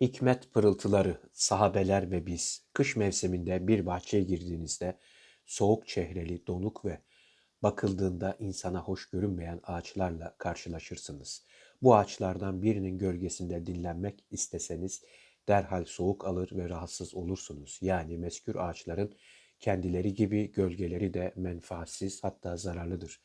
Hikmet pırıltıları, sahabeler ve biz, kış mevsiminde bir bahçeye girdiğinizde soğuk çehreli, donuk ve bakıldığında insana hoş görünmeyen ağaçlarla karşılaşırsınız. Bu ağaçlardan birinin gölgesinde dinlenmek isteseniz derhal soğuk alır ve rahatsız olursunuz. Yani meskür ağaçların kendileri gibi gölgeleri de menfaatsiz hatta zararlıdır.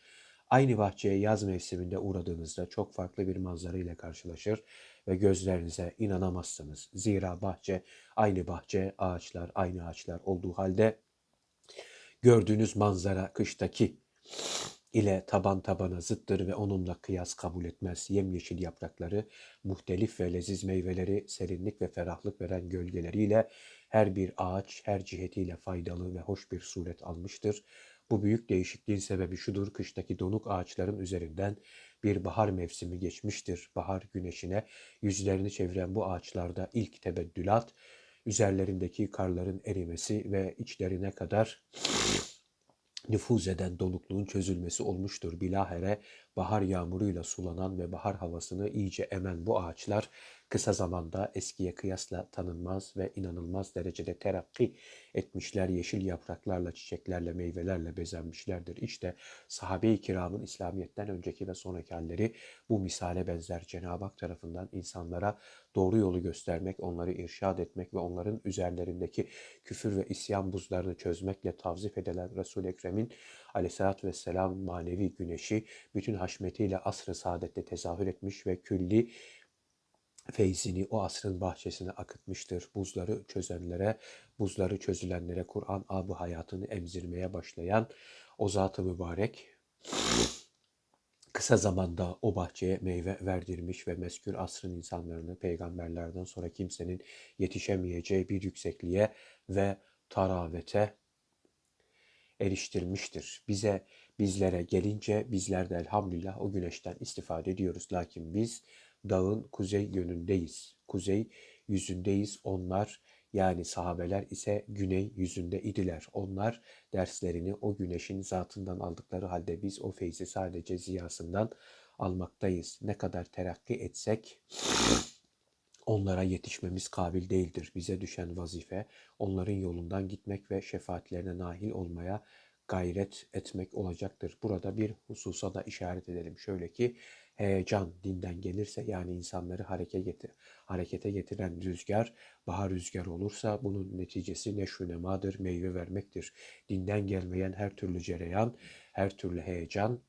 Aynı bahçeye yaz mevsiminde uğradığınızda çok farklı bir manzara ile karşılaşır ve gözlerinize inanamazsınız. Zira bahçe aynı bahçe, ağaçlar aynı ağaçlar olduğu halde gördüğünüz manzara kıştaki ile taban tabana zıttır ve onunla kıyas kabul etmez. Yemyeşil yaprakları, muhtelif ve leziz meyveleri, serinlik ve ferahlık veren gölgeleriyle her bir ağaç her cihetiyle faydalı ve hoş bir suret almıştır. Bu büyük değişikliğin sebebi şudur, kıştaki donuk ağaçların üzerinden bir bahar mevsimi geçmiştir. Bahar güneşine yüzlerini çeviren bu ağaçlarda ilk tebeddülat, üzerlerindeki karların erimesi ve içlerine kadar nüfuz eden donukluğun çözülmesi olmuştur. Bilahare bahar yağmuruyla sulanan ve bahar havasını iyice emen bu ağaçlar kısa zamanda eskiye kıyasla tanınmaz ve inanılmaz derecede terakki etmişler. Yeşil yapraklarla, çiçeklerle, meyvelerle bezenmişlerdir. İşte sahabe-i kiramın İslamiyet'ten önceki ve sonraki halleri bu misale benzer. Cenab-ı Hak tarafından insanlara doğru yolu göstermek, onları irşad etmek ve onların üzerlerindeki küfür ve isyan buzlarını çözmekle tavzif edilen Resul-i Ekrem'in aleyhissalatü vesselam manevi güneşi bütün haşmetiyle asr-ı saadette tezahür etmiş ve külli feyzini o asrın bahçesine akıtmıştır. Buzları çözenlere, buzları çözülenlere Kur'an abu hayatını emzirmeye başlayan o zat-ı mübarek kısa zamanda o bahçeye meyve verdirmiş ve meskür asrın insanlarını peygamberlerden sonra kimsenin yetişemeyeceği bir yüksekliğe ve taravete eriştirmiştir. Bize bizlere gelince bizler de elhamdülillah o güneşten istifade ediyoruz. Lakin biz dağın kuzey yönündeyiz. Kuzey yüzündeyiz. Onlar yani sahabeler ise güney yüzünde idiler. Onlar derslerini o güneşin zatından aldıkları halde biz o feyzi sadece ziyasından almaktayız. Ne kadar terakki etsek onlara yetişmemiz kabil değildir. Bize düşen vazife onların yolundan gitmek ve şefaatlerine nail olmaya gayret etmek olacaktır. Burada bir hususa da işaret edelim. Şöyle ki heyecan dinden gelirse yani insanları hareke getir, harekete getiren rüzgar bahar rüzgarı olursa bunun neticesi neşru nemadır, meyve vermektir. Dinden gelmeyen her türlü cereyan, her türlü heyecan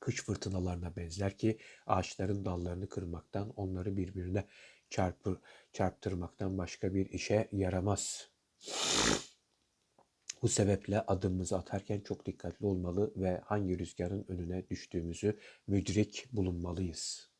kış fırtınalarına benzer ki ağaçların dallarını kırmaktan, onları birbirine çarpır, çarptırmaktan başka bir işe yaramaz. Bu sebeple adımımızı atarken çok dikkatli olmalı ve hangi rüzgarın önüne düştüğümüzü müdrik bulunmalıyız.